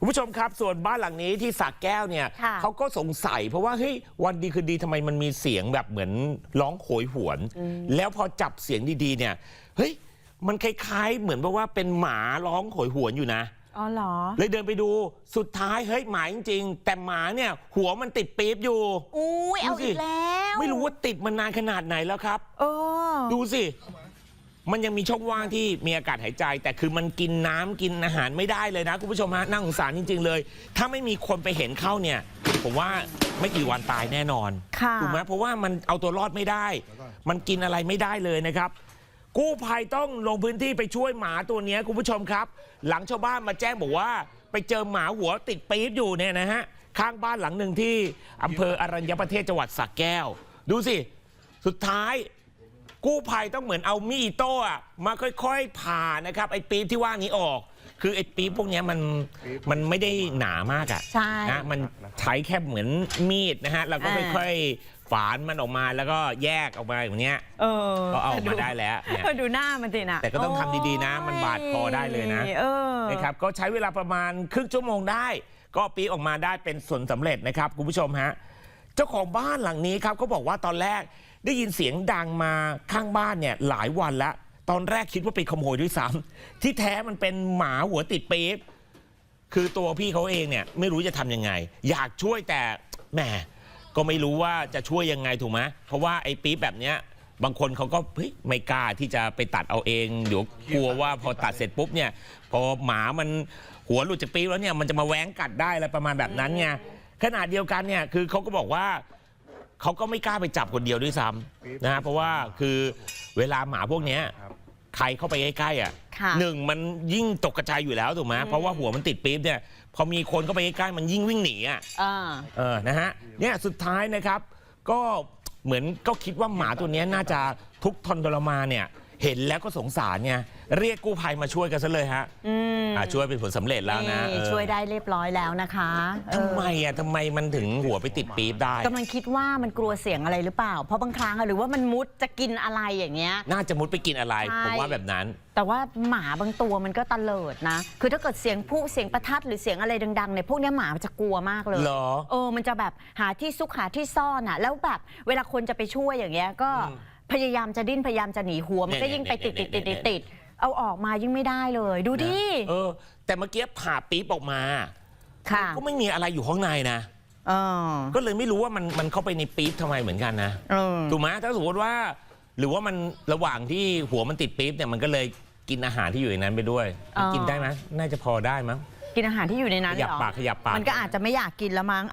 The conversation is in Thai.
คุณผู้ชมครับส่วนบ้านหลังนี้ที่สักแก้วเนี่ยค่ะเขาก็สงสัย เพราะว่าเฮ้ยวันดีคือดีทำไมมันมีเสียงแบบเหมือนร้องโหยหวน แล้วพอจับเสียงดีๆเนี่ยเฮ้ยมันคล้ายๆ เหมือนแบบว่าเป็นหมาร้องโหยหวนอยู่นะอ๋อเหรอเลยเดินไปดูสุดท้ายเฮ้ยหมาจริงๆแต่หมาเนี่ยหัวมันติดปี๊บอยู่อุ้ยเอาดูสิอีกแล้ว ไม่รู้ว่าติดมานานขนาดไหนแล้วครับ เออ ดูสิ มันยังมีช่องว่างที่มีอากาศหายใจ แต่คือมันกินน้ำกินอาหารไม่ได้เลยนะคุณผู้ชมฮะน่าสงสารจริง ๆ เลย ถ้าไม่มีคนไปเห็นเข้าเนี่ย ผมว่าไม่กี่วันตายแน่นอน ค่ะ ถูกไหมเพราะว่ามันเอาตัวรอดไม่ได้ มันกินอะไรไม่ได้เลยนะครับ กู้ภัยต้องลงพื้นที่ไปช่วยหมาตัวเนี้ยคุณผู้ชมครับ หลังชาวบ้านมาแจ้งบอกว่า ไปเจอหมาหัวติดปี๊บอยู่เนี่ยนะฮะข้างบ้านหลังหนึ่งที่อำเภออรัญญประเทศจังหวัดสระแก้ว ดูสิ สุดท้าย กู้ภัยต้องเหมือนเอามีดอิโต้อะมาค่อยๆผ่านะครับไอ้ปี๊บที่ว่านี้ออก คือไอ้ปี๊บพวกเนี้ยมันมันไม่ได้หนามากอะใช่ นะมันใช้แค่เหมือนมีดนะฮะแล้วก็อ่าค่อยๆฝานมันออกมาแล้วก็แยกออกมาอย่างเนี้ย เออก็เอาออกมาได้แล้วเนี่ยเออดูหน้ามันสินะแต่ก็ต้องทำดีๆนะมันบาดคอได้เลยนะ เออ นะครับก็ใช้เวลาประมาณครึ่งชั่วโมงได้ ก็ปีออกมาได้เป็นผลสำเร็จนะครับคุณผู้ชมฮะเจ้าของบ้านหลังนี้ครับเขาบอกว่าตอนแรก ได้ยินเสียงดังมาข้างบ้านเนี่ยหลายวันแล้ว ตอนแรกคิดว่าเป็นขโมยด้วยซ้ำที่แท้มันเป็นหมาหัวติดปี๊บคือตัวพี่เขาเองเนี่ยไม่รู้จะทำยังไง อยากช่วยแต่แหมก็ไม่รู้ว่าจะช่วยยังไงถูกไหมเพราะว่าไอ้ปี๊บแบบเนี้ยบางคนเขาก็เฮ้ยไม่กล้าที่จะไปตัดเอาเองเดี๋ยวกลัวว่าพอตัดเสร็จปุ๊บเนี่ยพอหมามันหัวหลุดจากปี๊บแล้วเนี่ยมันจะมาแหว้งกัดได้อะไรประมาณแบบนั้นไงขนาดเดียวกันเนี่ยคือเขาก็บอกว่า เขาก็ไม่กล้าไปจับคนเดียวด้วยซ้ำนะฮะเพราะว่าคือเวลาหมาพวกเนี้ยใครเข้าไปใกล้ๆอะค่ะหนึ่งมันยิ่งตกกระจายอยู่แล้วถูกไหมเพราะว่าหัวมันติดปี๊บเนี่ยพอมีคนเข้าไปใกล้ๆมันยิ่งวิ่งหนีอะ อ่า เออ นะฮะ เนี่ย สุดท้ายนะครับ ก็เหมือนก็คิดว่าหมาตัวเนี้ยน่าจะทุกข์ทนทรมานเนี่ย เห็นแล้วก็สงสารไงเรียกกู้ภัยมาช่วยกันซะเลยฮะอืมอะช่วยเป็นผลสำเร็จแล้วนะนี่เออช่วยได้เรียบร้อยแล้วนะคะเออทำไมอะทำไมมันถึงหัวไปติดปี๊บได้ กำลังคิดว่ามันกลัวเสียงอะไรหรือเปล่า เพราะบางครั้งอะหรือว่ามันมุดจะกินอะไรอย่างเงี้ย น่าจะมุดไปกินอะไร ใช่ ผมว่าแบบนั้น แต่ว่าหมาบางตัวมันก็ตะเลิดนะ คือถ้าเกิดเสียงผู้เสียงประทัดหรือเสียงอะไรดังๆเนี่ยพวกเนี้ยหมามันจะกลัวมากเลยเหรอ เออมันจะแบบหาที่ซุกหาที่ซ่อนอะแล้วแบบเวลาคนจะไปช่วยอย่างเงี้ยก็อืม พยายามจะดิ้นพยายามจะหนีหัวมันก็เนี่ยยิ่งไปติดเนี่ติยดเนี่ติดยติดติดเอาออกมายิ่งไม่ได้เลย ดูดิเออ แต่เมื่อกี้ผ่าปี๊บออกมาค่ะก็ไม่มีอะไรอยู่ข้างในนะเออก็เลยไม่รู้ว่ามันมันเข้าไปในปี๊บทำไมเหมือนกันนะเออถูกไหมถ้าสมมติว่า หรือว่ามันระหว่างที่หัวมันติดปี๊บเนี่ยมันก็เลยกินอาหารที่อยู่ในนั้นไปด้วยอ๋อกินได้ไหมน่าจะพอได้มั้งกินอาหารที่อยู่ในนั้นขยับเหรอปากขยับปากมันก็อาจจะไม่อยากกินแล้วมั้ง